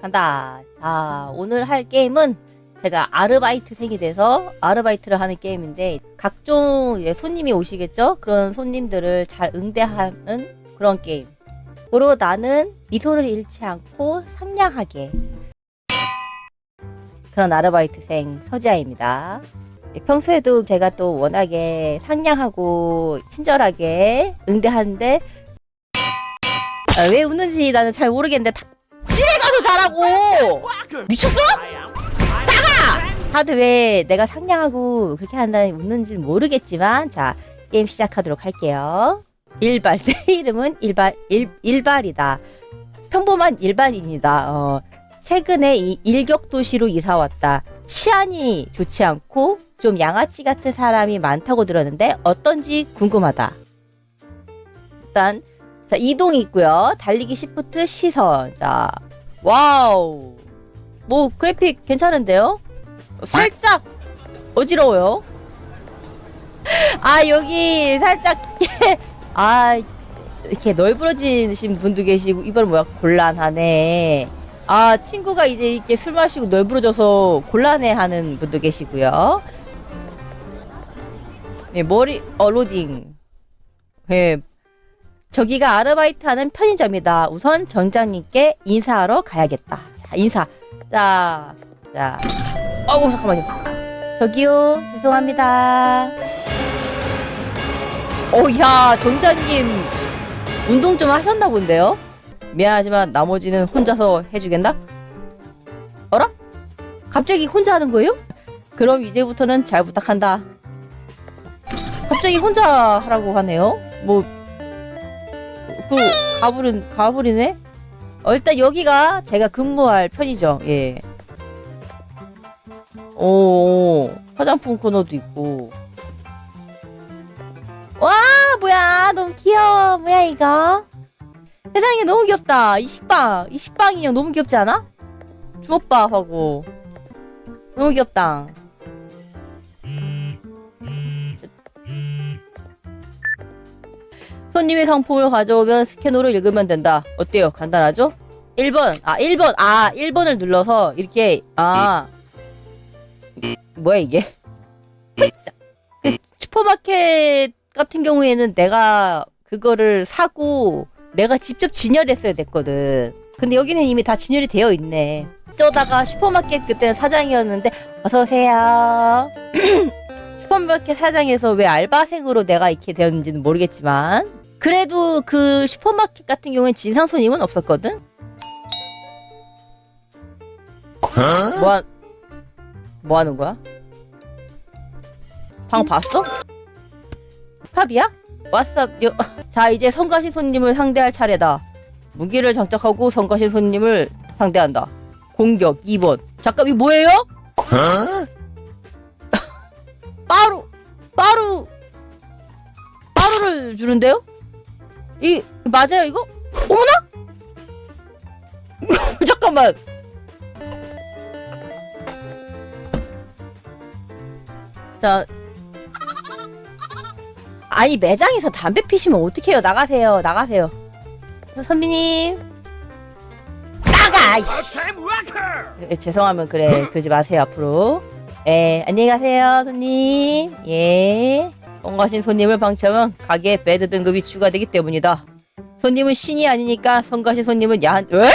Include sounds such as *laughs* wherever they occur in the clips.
간다. 자, 오늘 할 게임은 제가 아르바이트생이 돼서 아르바이트를 하는 게임인데 각종 손님이 오시겠죠? 그런 손님들을 잘 응대하는 그런 게임. 고로 나는 미소를 잃지 않고 상냥하게 그런 아르바이트생 서지아입니다. 평소에도 제가 또 워낙에 상냥하고 친절하게 응대하는데 아, 왜 웃는지 나는 잘 모르겠는데 다 집에 가서 자라고 미쳤어? 다들 왜 내가 상냥하고 그렇게 한다니 웃는지는 모르겠지만 자 게임 시작하도록 할게요. 일발 내 *laughs* 이름은 일발 일, 일발이다. 평범한 일반인이다. 어, 최근에 이 일격 도시로 이사 왔다. 치안이 좋지 않고 좀 양아치 같은 사람이 많다고 들었는데 어떤지 궁금하다. 일단 자 이동이 있고요. 달리기 시프트 시선. 자 와우. 뭐 그래픽 괜찮은데요? 살짝 어지러워요. 아 여기 살짝 *laughs* 아 이렇게 널브러지신 분도 계시고 이번 뭐야 곤란하네. 아 친구가 이제 이렇게 술 마시고 널브러져서 곤란해하는 분도 계시고요. 네 머리 어 로딩. 네 저기가 아르바이트하는 편의점이다. 우선 정장님께 인사하러 가야겠다. 자 인사. 자 자. 어우 잠깐만요. 저기요 죄송합니다. 어야 정장님 운동 좀 하셨나 본데요? 미안하지만 나머지는 혼자서 해주겠나? 어라? 갑자기 혼자 하는 거예요? 그럼 이제부터는 잘 부탁한다. 갑자기 혼자 하라고 하네요. 뭐, 그 가불은 가불이네. 어, 일단 여기가 제가 근무할 편이죠. 예. 오, 화장품 코너도 있고. 와, 뭐야, 너무 귀여워. 뭐야 이거? 세상에 너무 귀엽다. 이 식빵, 이 식빵 인형 너무 귀엽지 않아? 주먹밥 하고 너무 귀엽다. 손님이 상품을 가져오면 스캐너로 읽으면 된다. 어때요? 간단하죠? 1번. 아, 1번. 아, 1번을 눌러서 이렇게 아. 뭐야 이게? 그 슈퍼마켓 같은 경우에는 내가 그거를 사고 내가 직접 진열했어야 됐거든. 근데 여기는 이미 다 진열이 되어 있네. 어쩌다가 슈퍼마켓 그때는 사장이었는데 어서 오세요. *clears throat* 슈퍼마켓 사장에서 왜 알바생으로 내가 이렇게 되었는지는 모르겠지만 그래도 그 슈퍼마켓 같은 경우엔 진상 손님은 없었거든. 뭐, 하, 뭐 하는 거야? 방 봤어? 팝이야? 왓썹 요... *laughs* 자 이제 성가신 손님을 상대할 차례다 무기를 장착하고 성가신 손님을 상대한다 공격 2번 잠깐 이거 뭐예요? *laughs* 빠루 빠루 빠루를 주는데요? 이 맞아요 이거? 어머나? *laughs* 잠깐만. 자. 아니 매장에서 담배 피시면 어떡해요? 나가세요 나가세요. 선비님. 나가 이씨. 예, 죄송하면 그래 그러지 마세요 앞으로. 예 안녕히 가세요 손님. 예 성가신 손님을 방치하면 가게에 배드 등급이 추가되기 때문이다 손님은 신이 아니니까 성가신 손님은 야한 왜?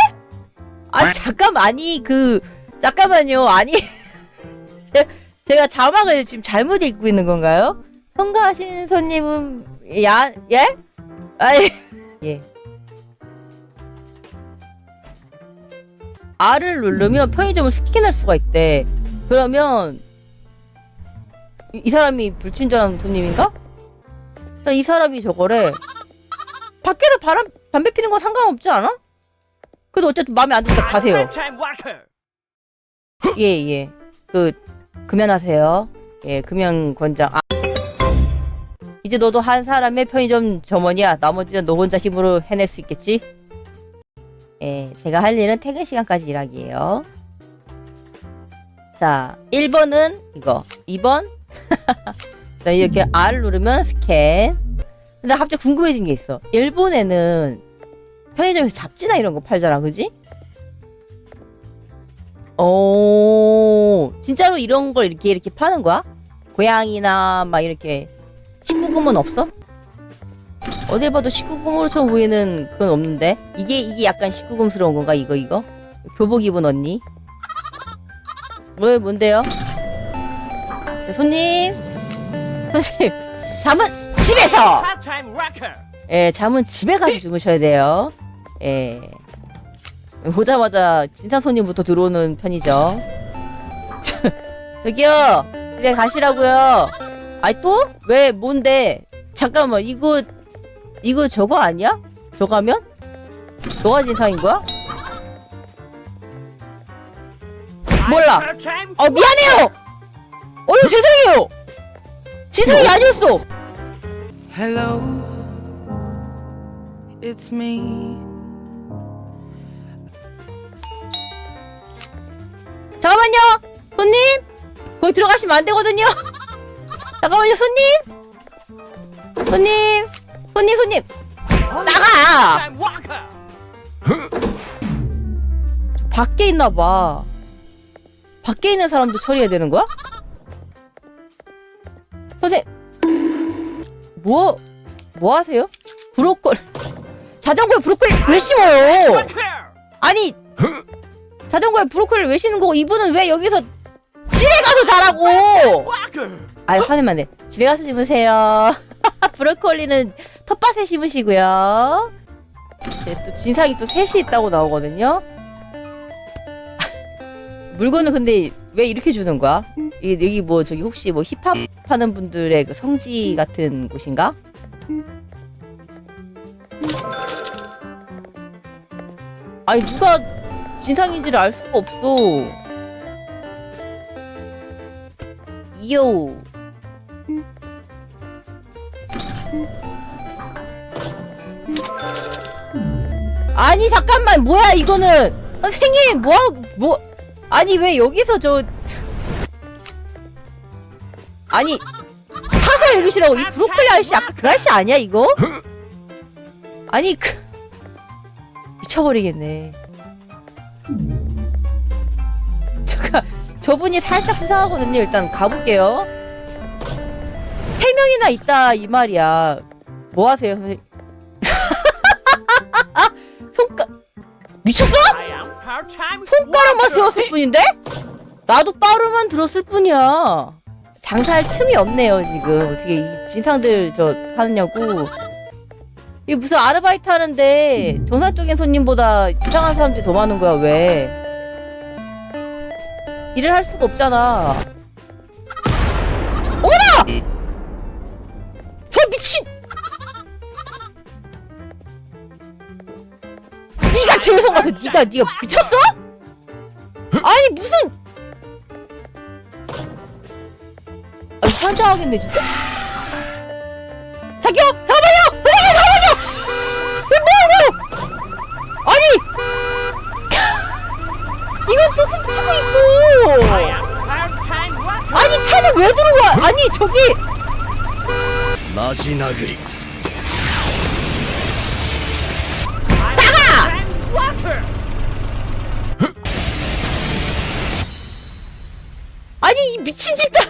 아 잠깐만 아니 그 잠깐만요 아니 *laughs* 제가 자막을 지금 잘못 읽고 있는 건가요? 성가하신 손님은 야 예? 아이 *laughs* 예. R을 누르면 편의점을 스캔할 수가 있대. 그러면 이, 이 사람이 불친절한 손님인가? 자, 이 사람이 저거래. 밖에서 바람 담배 피는 건 상관없지 않아? 그래도 어쨌든 마음에 안 드니까 가세요. *gasps* 예 예. 그 금연하세요. 예 금연 권장. 아. 이제 너도 한 사람의 편의점 점원이야. 나머지는 너 혼자 힘으로 해낼 수 있겠지? 예, 제가 할 일은 퇴근 시간까지 일하기예요. 자, 1번은 이거. 2번. 자, 이렇게 R 누르면 스캔. 근데 갑자기 궁금해진 게 있어. 일본에는 편의점에서 잡지나 이런 거 팔잖아, 그지? 오, 진짜로 이런 걸 이렇게 이렇게 파는 거야? 고양이나 막 이렇게 19금은 없어? 어딜 봐도 19금으로처럼 보이는 그건 없는데 이게 이게 약간 19금스러운 건가 이거 이거? 교복 입은 언니? 왜 뭔데요? 네, 손님 손님 잠은 집에서. 예 잠은 집에 가서 주무셔야 돼요 예 오자마자 진상 손님부터 들어오는 편이죠 *laughs* 저기요 집에 가시라고요 아이 또? 왜 뭔데 잠깐만 이거 이거 저거 아니야? 저거 하면? 너가 진상인 거야? 몰라. 어 미안해요 어유 죄송해요. 진상이 아니었어. Hello, it's me. 잠깐만요 손님. 거기 들어가시면 안 되거든요. *laughs* 잠깐만요 손님. 손님 손님 손님. 나가. 밖에 있나 봐. 밖에 있는 사람도 처리해야 되는 거야? 선생 뭐, 뭐 하세요? 브로콜리 자전거에 브로콜리 왜 심어요? 아니 자전거에 브로콜리를 왜 심는 거고 이분은 왜 여기서 집에 가서 자라고. 아유 화내면 돼 집에 가서 심으세요 *laughs* 브로콜리는 텃밭에 심으시고요 네, 또 진상이 또 셋이 있다고 나오거든요 물건을 근데 왜 이렇게 주는 거야? 이- 여기 뭐 저기 혹시 뭐 힙합 하는 분들의 그 성지 같은 곳인가? 아니 누가 진상인지를 알 수가 없어. 이요 아니 잠깐만. 뭐야 이거는? 선생님 뭐뭐 아니 왜 여기서 저 아니 사서 읽으시라고 이 브로콜리 아저씨 아까 그 아저씨 아니야 이거? 아니 그 미쳐버리겠네. 제가 저분이 살짝 수상하거든요. 일단 가볼게요. 세 명이나 있다 이 말이야. 뭐 하세요 선생님 worker. 세웠을 뿐인데? 나도 빠르만 들었을 뿐이야. 장사할 틈이 없네요, 지금. 어떻게 이 진상들 저 하느냐고. 이게 무슨 아르바이트 하는데 정상 쪽인 손님보다 이상한 사람들이 더 많은 거야, 왜? 일을 할 수가 없잖아. 어머나! 저 미친! 네가 제일 성 같아. 네가 네가 미쳤어? 아니 무슨. 아, 아니 환장하겠네 진짜? 자기요 잡아요! 잡아요! 잡아요! 뭐야 아니! 이거 또 훔치고 있고. 아니 차는 왜 들어와? 아니 저기. 마지나그리 나가! 아니 이 미친 집단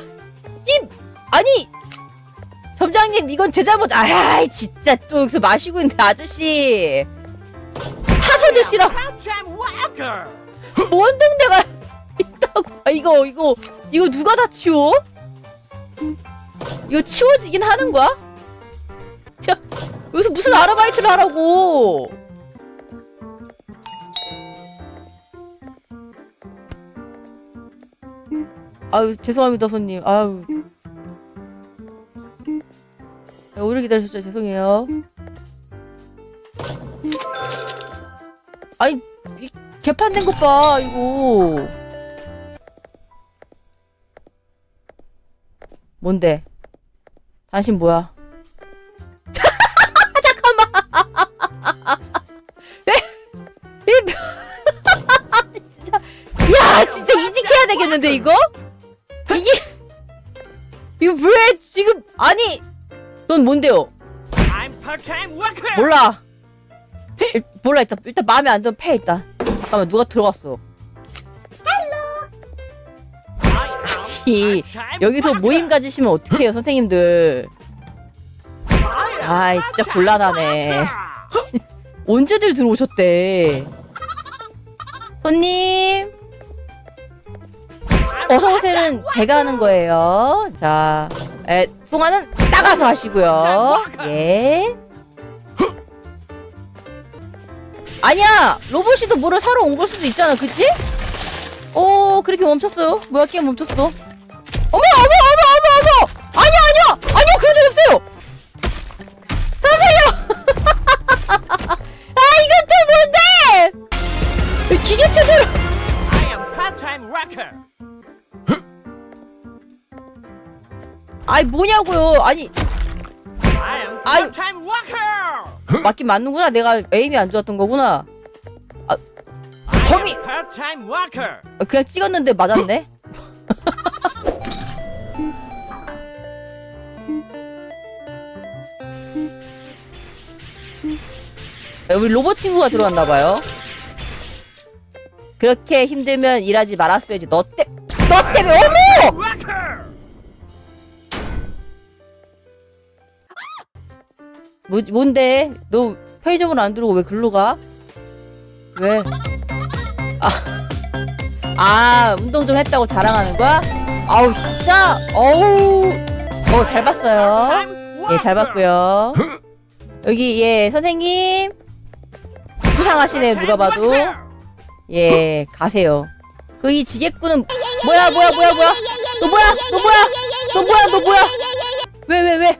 이 아니 점장님 이건 제 잘못 아이 진짜 또 여기서 마시고 있는데 아저씨 사서 드시라 Part-time worker. 온 동네가 있다고 아, 이거 이거 이거 누가 다 치워? 이거 치워지긴 하는 거야? 자 여기서 무슨 아르바이트를 하라고 아유 죄송합니다 손님. 아유. 야, 오래 기다리셨죠 죄송해요. 아이 이 개판된 것봐 이거. 뭔데? 당신 뭐야? *laughs* 잠깐만? *laughs* *laughs* 진짜. 야 진짜 이직해야 되겠는데 이거? 이게 이거 왜 지금 아니 넌 뭔데요? I'm part-time worker. 몰라. 일, 몰라 일단 일단 마음에 안 들면 패 일단. 잠깐만 누가 들어갔어? 아니 여기서 모임 가지시면 어떡해요 선생님들? 아이, 진짜 곤란하네. 언제들 들어오셨대? 손님 어서오세요는 제가 하는 거예요. 자 에, 통화는 따가서 하시고요. 예. 아니야 로봇이도 뭐를 사러 온 걸 수도 있잖아 그치? 오 그렇게 멈췄어요 뭐야 게임 멈췄어? 어머 어머 어머 어머 어머! 아니야 아니야! 아니요 그런 적 없어요! 선생님! *laughs* 아 이건 또 뭔데? 기계체대로 I am part-time worker. 아이 뭐냐고요. 아니. I am 아유. part-time worker. 맞긴 맞는구나. 내가 에임이 안 좋았던 거구나. I 범이- am part-time worker. 아, 그냥 찍었는데 맞았네? 아, *laughs* 우리 로봇 친구가 들어왔나 봐요. 그렇게 힘들면 일하지 말았어야지. 너 때, 너 때문에 어머 뭐, 뭔데? 너 편의점을 안 들어오고 왜 글로 가? 왜? 아, 아, 운동 좀 했다고 자랑하는 거야? 아우, 진짜? 어우, 어, 잘 봤어요. Part-time 예, 잘 worker. 봤고요. 여기, 예, 선생님. 수상하시네, 누가 봐도. 예, 가세요. 그, 이 지게꾼은, 뭐야, 뭐야, 뭐야, 뭐야? 너 뭐야? 너 뭐야? 너 뭐야, 너 뭐야? 왜, 왜, 왜?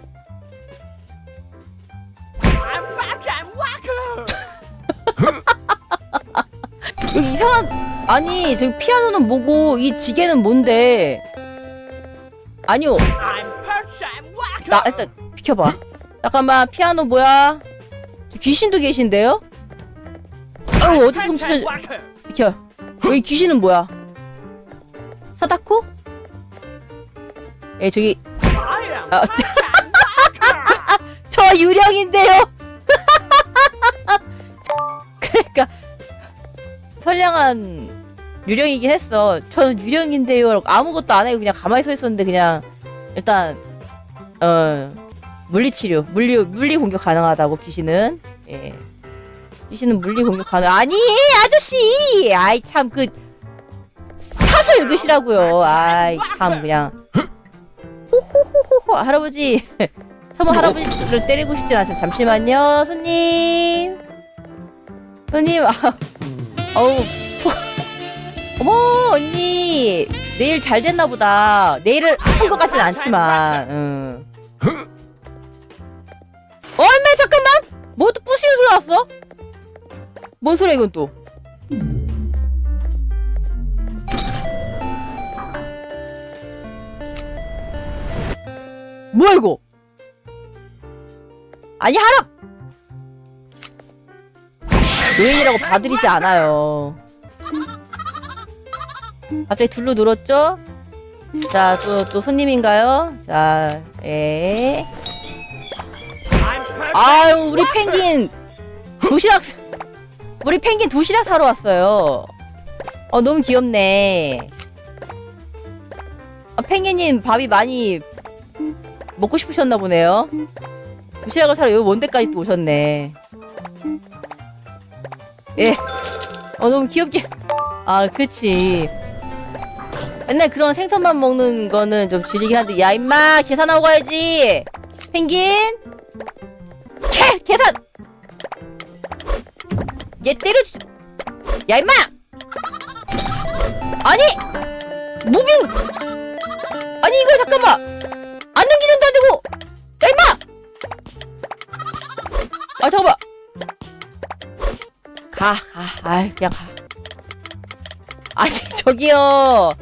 여기 이상한 아니 저기 피아노는 뭐고 이 지게는 뭔데? 아니요. 나 일단 비켜봐. 잠깐만 피아노 뭐야? 저 귀신도 계신데요? 아유 어디서 좀 part-time 쳐 worker. 비켜. 여기 귀신은 뭐야? 사다코 예 저기 아. *laughs* 저 유령인데요 선량한 유령이긴 했어. 저는 유령인데요. 아무것도 안 하고 그냥 가만히 서 있었는데 그냥 일단 어 물리치료 물리 물리 공격 가능하다고 귀신은. 예. 귀신은 물리 공격 가능 아니 아저씨! 아이 참 그 사서 읽으시라고요. 아이 참 그냥. 호호호호호 할아버지. *laughs* 처음 할아버지를 때리고 싶진 않지만 잠시만요 손님. 손님 아 어우. 포- *laughs* 어머 언니. 내일 잘 됐나 보다. 내일을 한것 같진 않지만 응. 얼마 잠깐만. 뭐또 부시는 소리 났어? 뭔 소리야 이건 또? 뭐야 이거? 아니 할아 노인이라고 봐드리지 않아요 갑자기 둘로 늘었죠? 자, 또, 또 손님인가요? 자, 예. 아유, 우리. 펭귄 도시락, 우리 펭귄 도시락 사러 왔어요. 어, 너무 귀엽네. 아, 펭귄님 밥이 많이 먹고 싶으셨나 보네요. 도시락을 사러 여기 원대까지 또 오셨네. 예. 어, 너무 귀엽게. 아, 그치. 맨날 그런 생선만 먹는 거는 좀 질리긴 한데, 야, 임마! 계산하고 가야지! 펭귄! 계, 계산! 얘 때려주, 야, 임마! 아니! 무빙! 아니, 이거 잠깐만! 안 넘기는도 안 되고! 야, 임마! 아, 잠깐만! 가, 가, 아이, 그냥 가. 아니, *laughs* 저기요.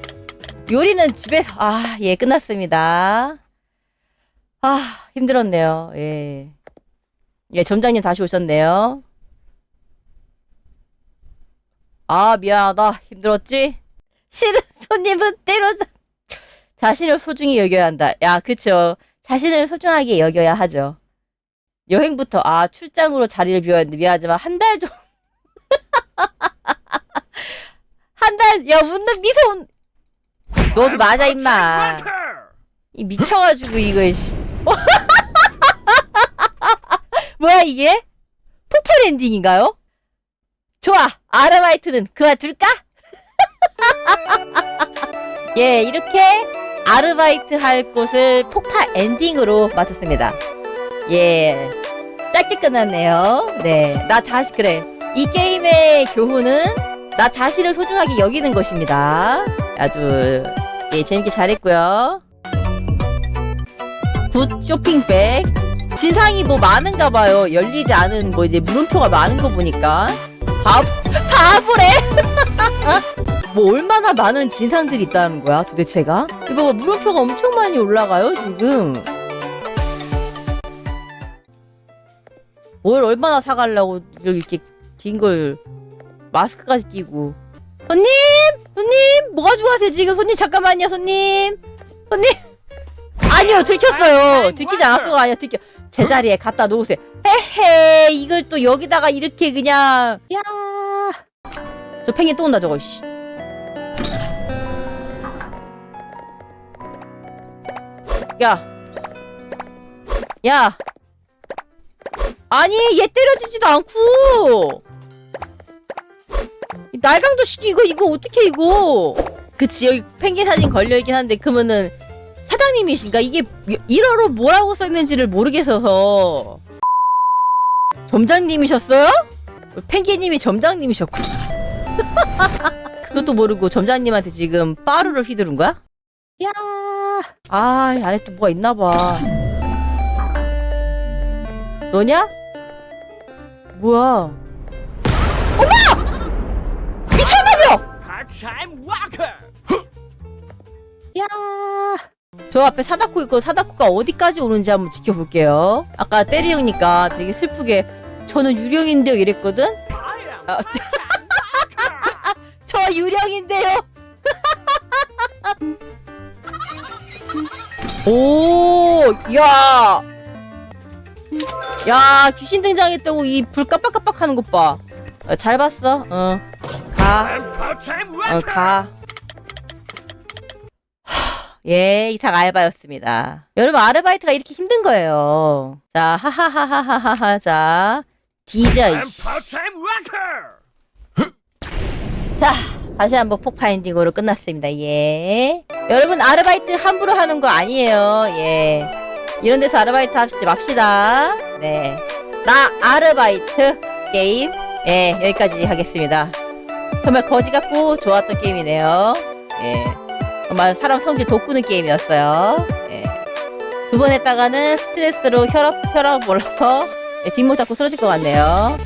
요리는 집에서, 아, 예, 끝났습니다. 아, 힘들었네요. 예. 예, 점장님 다시 오셨네요. 아, 미안하다. 힘들었지? 싫은 손님은 때려줘. *laughs* 자신을 소중히 여겨야 한다. 야, 그쵸. 자신을 소중하게 여겨야 하죠. 여행부터, 아, 출장으로 자리를 비웠는데 미안하지만 한 달 정도. 야, 웃는 미소, 너도 맞아 임마. 이 미쳐가지고 이거 씨. *laughs* 뭐야 이게? 폭발 엔딩인가요? 좋아 아르바이트는 그만둘까? *laughs* 예 이렇게 아르바이트 할 곳을 폭발 엔딩으로 마쳤습니다 예 짧게 끝났네요 네나 자신 그래 이 게임의 교훈은 나 자신을 소중하게 여기는 것입니다. 아주 예 재밌게 잘했고요. 굿 쇼핑백. 진상이 뭐 많은가 봐요. 열리지 않은 뭐 이제 물음표가 많은 거 보니까. 바보 *laughs* 바보래! *laughs* 뭐 얼마나 많은 진상들이 있다는 거야 도대체가? 이거 봐, 물음표가 엄청 많이 올라가요 지금. 뭘 얼마나 사가려고 이렇게 긴 걸 마스크까지 끼고. 손님! 손님! 뭐가 좋아하세요 지금? 손님 잠깐만요 손님! 손님! 아니요 들켰어요. 들키지 않았어요. 아니요 들켜. 제자리에 갖다 놓으세요. 헤헤 이걸 또 여기다가 이렇게 그냥. 야저 펭귄 또 온다 저거 씨. 야. 야. 아니, 얘 때려주지도 않고. 이 날강도 시키 이거 이거 어떻게 이거? 그치 여기 펭귄 사진 걸려 있긴 한데 그러면은 사장님이신가 이게 1어로 뭐라고 써 있는지를 모르겠어서 점장님이셨어요? 펭귄님이 점장님이셨고 *laughs* 그것도 모르고 점장님한테 지금 빠루를 휘두른 거야? 야. 아, 이 안에 또 뭐가 있나 봐. 너냐? 뭐야? Part-time worker. 저 앞에 사다코 있고 사다코가 어디까지 오는지 한번 지켜볼게요. 아까 때리 형니까 되게 슬프게 저는 유령인데요 이랬거든? I am 아. *laughs* 저 유령인데요. *laughs* 오, 야, 야 귀신 등장했다고 이 불 깜빡깜빡하는 것 봐. 어, 잘 봤어. 어, 가, 어. 가. 하, *sighs* 예, 이삭 알바였습니다. 여러분 아르바이트가 이렇게 힘든 거예요. 자, 하하하하하하, 자, 디저. 자, 다시 한번 폭파 엔딩으로 끝났습니다. 예. 여러분, 아르바이트 함부로 하는 거 아니에요. 예. 이런 데서 아르바이트 합시다, 맙시다. 네. 나 아르바이트 게임. 예, 여기까지 하겠습니다. 정말 거지 같고 좋았던 게임이네요. 예. 정말 사람 성질 돋구는 게임이었어요. 예. 두 번 했다가는 스트레스로 혈압, 혈압 올라서 예, 뒷목 잡고 쓰러질 것 같네요.